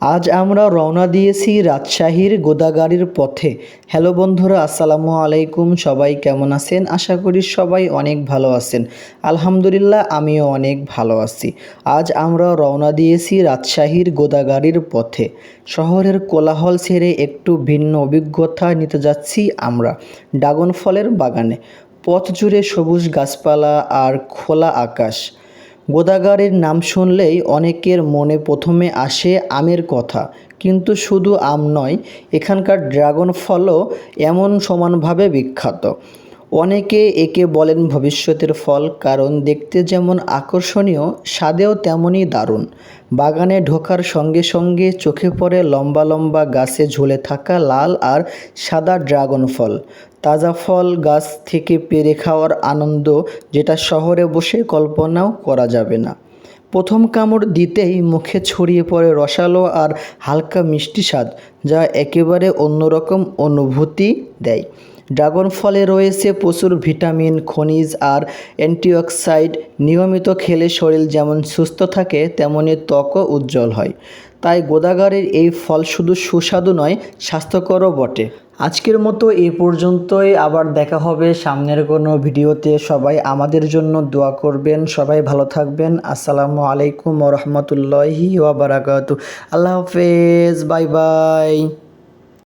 আজ আমরা রওনা দিয়েছি রাজশাহীর গোদাগাড়ির পথে। হ্যালো বন্ধুরা, আসসালামু আলাইকুম। সবাই কেমন আছেন? আশা করি সবাই অনেক ভালো আছেন। আলহামদুলিল্লাহ, আমিও অনেক ভালো আছি। আজ আমরা রওনা দিয়েছি রাজশাহীর গোদাগাড়ির পথে। শহরের কোলাহল ছেড়ে একটু ভিন্ন অভিজ্ঞতা নিতে যাচ্ছি আমরা ড্রাগন ফলের বাগানে। পথ জুড়ে সবুজ গাছপালা আর খোলা আকাশ। গোদাগাড়ির নাম শুনলেই অনেকের মনে প্রথমে আসে আমের কথা। কিন্তু শুধু আম নয়, এখানকার ড্রাগন ফলও এমন সমানভাবে বিখ্যাত। অনেকে একে বলেন ভবিষ্যতের ফল, কারণ দেখতে যেমন আকর্ষণীয়, স্বাদেও তেমনই দারুণ। বাগানে ঢোকার সঙ্গে সঙ্গে চোখে পড়ে লম্বা লম্বা গাছে ঝুলে থাকা লাল আর সাদা ড্রাগন ফল। তাজা ফল গাছ থেকে পেরে খাওয়ার আনন্দ যেটা শহরে বসে কল্পনাও করা যাবে না। প্রথম কামড় দিতেই মুখে ছড়িয়ে পড়ে রসালো আর হালকা মিষ্টি স্বাদ, যা একেবারে অন্যরকম অনুভূতি দেয়। ড্রাগন ফলে রয়েছে প্রচুর ভিটামিন, খনিজ আর অ্যান্টিঅক্সাইড। নিয়মিত খেলে শরীর যেমন সুস্থ থাকে, তেমনি ত্বকও উজ্জ্বল হয়। তাই গোদাগারের এই ফল শুধু সুস্বাদু নয়, স্বাস্থ্যকরও বটে। আজকের মতো এই পর্যন্তই। আবার দেখা হবে সামনের কোনো ভিডিওতে। সবাই আমাদের জন্য দোয়া করবেন। সবাই ভালো থাকবেন। আসসালামু আলাইকুম রহমতুল্লাহি ওয়াবারাকাতু আল্লাহ হাফেজ। Bye bye.